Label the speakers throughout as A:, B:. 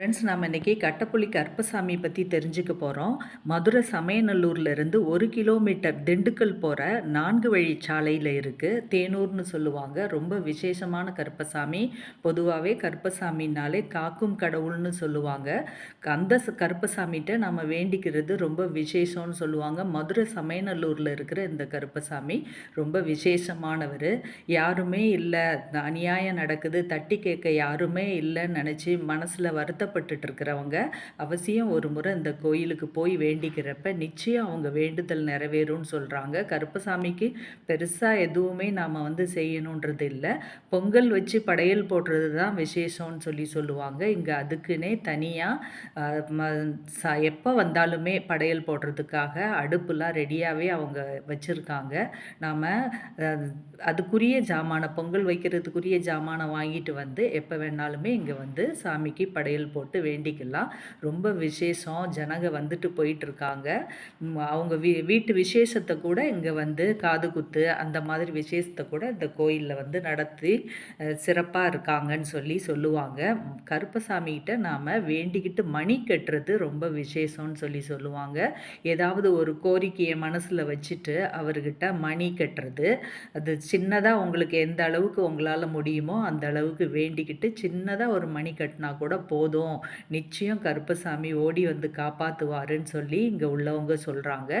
A: Friends நாம் இன்றைக்கி கட்டப்புள்ளி கருப்பசாமி பற்றி தெரிஞ்சுக்க போகிறோம் மதுரை சமயநல்லூர்லேருந்து ஒரு கிலோமீட்டர் திண்டுக்கல் போகிற நான்கு வழி சாலையில் இருக்குது தேனூர்னு சொல்லுவாங்க. ரொம்ப விசேஷமான கருப்பசாமி. பொதுவாகவே கருப்பசாமினாலே காக்கும் கடவுள்னு சொல்லுவாங்க. அந்த ச- கருப்பசாமிகிட்ட நம்ம வேண்டிக்கிறது ரொம்ப விசேஷம்னு சொல்லுவாங்க. மதுரை சமயநல்லூரில் இருக்கிற இந்த கருப்பசாமி ரொம்ப விசேஷமானவர். யாருமே இல்லை. அநியாயம் நடக்குது. தட்டி கேட்க யாருமே இல்லைன்னு நினச்சி மனசில் வருத்தப்பட்டுட்டு இருக்கிறவங்க அவசியம் ஒரு முறை இந்த கோயிலுக்கு போய் வேண்டிக்கிறப்ப நிச்சயம் அவங்க வேண்டுதல் நிறைவேறும்னு சொல்கிறாங்க கருப்பசாமிக்கு பெருசாக எதுவுமே நாம் வந்து செய்யணுன்றது இல்லை. பொங்கல் வச்சு படையல் போடுறது தான் விசேஷம்னு சொல்லி சொல்லுவாங்க. இங்கே அதுக்குன்னே தனியாக எப்போ வந்தாலுமே படையல் போடுறதுக்காக அடுப்புலாம் ரெடியாகவே அவங்க வச்சுருக்காங்க. நாம் அதுக்குரிய ஜாமானை பொங்கல் வைக்கிறதுக்குரிய ஜாமானை வாங்கிட்டு வந்து எப்போ வேணாலுமே இங்கே வந்து சாமிக்கு படையல் போட்டு வேண்டிக்கலாம். ரொம்ப விசேஷம். ஜனங்க வந்துட்டு போயிட்டுருக்காங்க. அவங்க வீ வீட்டு விசேஷத்தை கூட இங்கே வந்து காது குத்து அந்த மாதிரி விசேஷத்தை கூட இந்த கோயிலில் வந்து நடத்தி சிறப்பாக இருக்காங்கன்னு சொல்லி சொல்லுவாங்க. கருப்பசாமிகிட்ட நாம் வேண்டிக்கிட்டு மணி கட்டுறது ரொம்ப விசேஷம்னு சொல்லி சொல்லுவாங்க. ஏதாவது ஒரு கோரிக்கையை மனசில் வச்சுட்டு அவர்கிட்ட மணி கட்டுறது. அது சின்னதாக உங்களுக்கு எந்த அளவுக்கு உங்களால் முடியுமோ அந்த அளவுக்கு வேண்டிக்கிட்டு சின்னதாக ஒரு மணி கட்டினா கூட போதும் நிச்சயம் கருப்பசாமி ஓடி வந்து காப்பாற்றுவாருன்னு சொல்லி இங்கே உள்ளவங்க சொல்கிறாங்க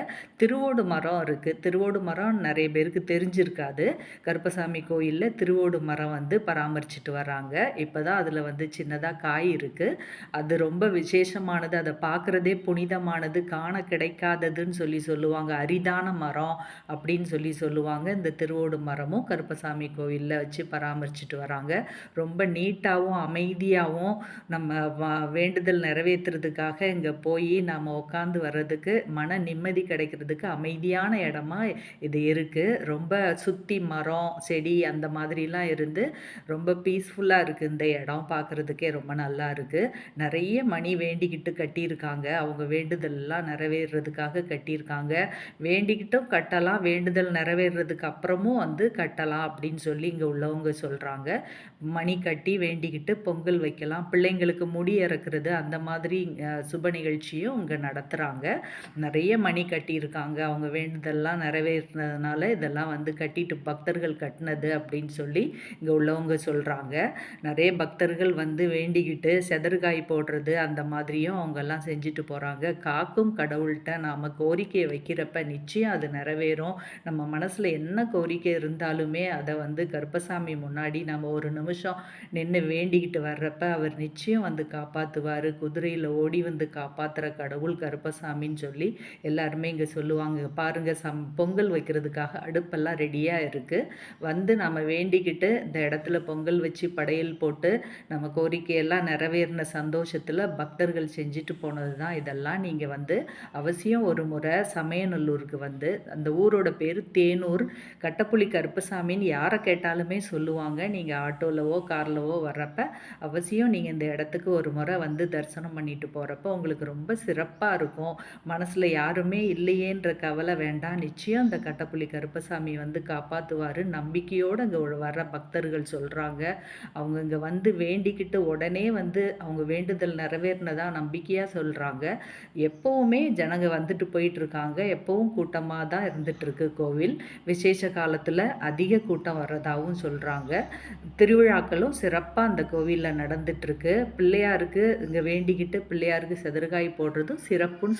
A: திருவோடு மரம் இருக்குது திருவோடு மரம் நிறைய பேருக்கு தெரிஞ்சிருக்காது. கருப்பசாமி கோயிலில் திருவோடு மரம் வந்து பராமரிச்சுட்டு வராங்க இப்போ தான் அதில் வந்து சின்னதாக காய் இருக்குது அது ரொம்ப விசேஷமானது. அதை பார்க்குறதே புனிதமானது. காண கிடைக்காததுன்னு சொல்லி சொல்லுவாங்க. அரிதான மரம் அப்படின்னு சொல்லி சொல்லுவாங்க. இந்த திருவோடு மரமும் கருப்பசாமி கோயிலில் வச்சு பராமரிச்சுட்டு வராங்க. ரொம்ப நீட்டாகவும் அமைதியாகவும் நம்ம வேண்டுதல் நிறைவேற்றுறதுக்காக இங்கே போய் நாம் உட்காந்து வர்றதுக்கு மன நிம்மதி கிடைக்கிறதுக்கு அமைதியான இடமா இது இருக்குது ரொம்ப சுற்றி மரம் செடி அந்த மாதிரிலாம் இருந்து ரொம்ப பீஸ்ஃபுல்லாக இருக்குது இந்த இடம் பார்க்குறதுக்கே ரொம்ப நல்லா இருக்குது நிறைய மணி வேண்டிக்கிட்டு கட்டியிருக்காங்க. அவங்க வேண்டுதல்லாம் நிறைவேறதுக்காக கட்டியிருக்காங்க. வேண்டிக்கிட்டும் கட்டலாம். வேண்டுதல் நிறைவேறதுக்கு அப்புறமும் வந்து கட்டலாம் அப்படின்னு சொல்லி இங்கே உள்ளவங்க சொல்கிறாங்க மணி கட்டி வேண்டிக்கிட்டு பொங்கல் வைக்கலாம். பிள்ளைங்களுக்கு முடி இறக்குறது அந்த மாதிரி சுப நிகழ்ச்சியும் இங்கே நடத்துகிறாங்க நிறைய மணி கட்டியிருக்காங்க. அவங்க வேண்டுதல்லாம் நிறைவேறினதுனால இதெல்லாம் வந்து கட்டிட்டு பக்தர்கள் கட்டினது அப்படின்னு சொல்லி இங்கே உள்ளவங்க சொல்கிறாங்க நிறைய பக்தர்கள் வந்து வேண்டிக்கிட்டு செதற்காய் போடுறது அந்த மாதிரியும் அவங்கெல்லாம் செஞ்சுட்டு போகிறாங்க காக்கும் கடவுள்கிட்ட நாம் கோரிக்கையை வைக்கிறப்ப நிச்சயம் அது நிறைவேறும். நம்ம மனசில் என்ன கோரிக்கை இருந்தாலுமே அதை வந்து கருப்பசாமி முன்னாடி நம்ம ஒரு நிமிஷம் நின்று வேண்டிக்கிட்டு வர்றப்ப அவர் நிச்சயம் வந்து காப்பாற்றுவார் குதிரையில் ஓடி வந்து காப்பாற்றுற கடவுள் கருப்பசாமின்னு சொல்லி எல்லாருமே இங்கே சொல்லுவாங்க. பாருங்கள் சம் பொங்கல் வைக்கிறதுக்காக அடுப்பெல்லாம் ரெடியாக இருக்குது வந்து நம்ம வேண்டிக்கிட்டு இந்த இடத்துல பொங்கல் வச்சு படையல் போட்டு நம்ம கோரிக்கையெல்லாம் நிறைவேறின சந்தோஷத்தில் பக்தர்கள் செஞ்சுட்டு போனது தான் இதெல்லாம். நீங்கள் வந்து அவசியம் ஒரு முறை சமயநல்லூருக்கு வந்து அந்த ஊரோட பேர் தேனூர். கட்டப்புலி கருப்பசாமின்னு யாரை கேட்டாலுமே சொல்லுவாங்க. நீங்கள் ஆட்டோலவோ கார்லவோ வர்றப்ப அவசியம் நீங்கள் இந்த இடத்துக்கு ஒரு முறை வந்து தரிசனம் பண்ணிட்டு போகிறப்ப உங்களுக்கு ரொம்ப சிறப்பாக இருக்கும். மனசில் யாருமே இல்லையேன்ற கவலை வேண்டாம். நிச்சயம் அந்த கட்டப்புலி கருப்பசாமி வந்து காப்பாற்றுவார் நம்பிக்கையோடு அங்கே வர்ற பக்தர்கள் சொல்கிறாங்க அவங்க இங்கே வந்து வேண்டிக்கிட்டு உடனே வந்து அவங்க வேண்டுதல் நிறைவேறினதா நம்பிக்கையாக சொல்கிறாங்க எப்போவுமே ஜனங்க வந்துட்டு போயிட்டுருக்காங்க. எப்போவும் கூட்டமாக தான் இருந்துகிட்ருக்கு கோவில். விசேஷ காலத்தில் அதிக கூட்டம் வர்றதாகவும் சொல்கிறாங்க திருவிழாக்களும் சிறப்பாக அந்த கோவிலில் நடந்துட்டுருக்கு. பிள்ளையாருக்கு இங்கே வேண்டிக்கிட்டு பிள்ளையாருக்கு செதறுகாய் போடுறதும் சிறப்புன்னு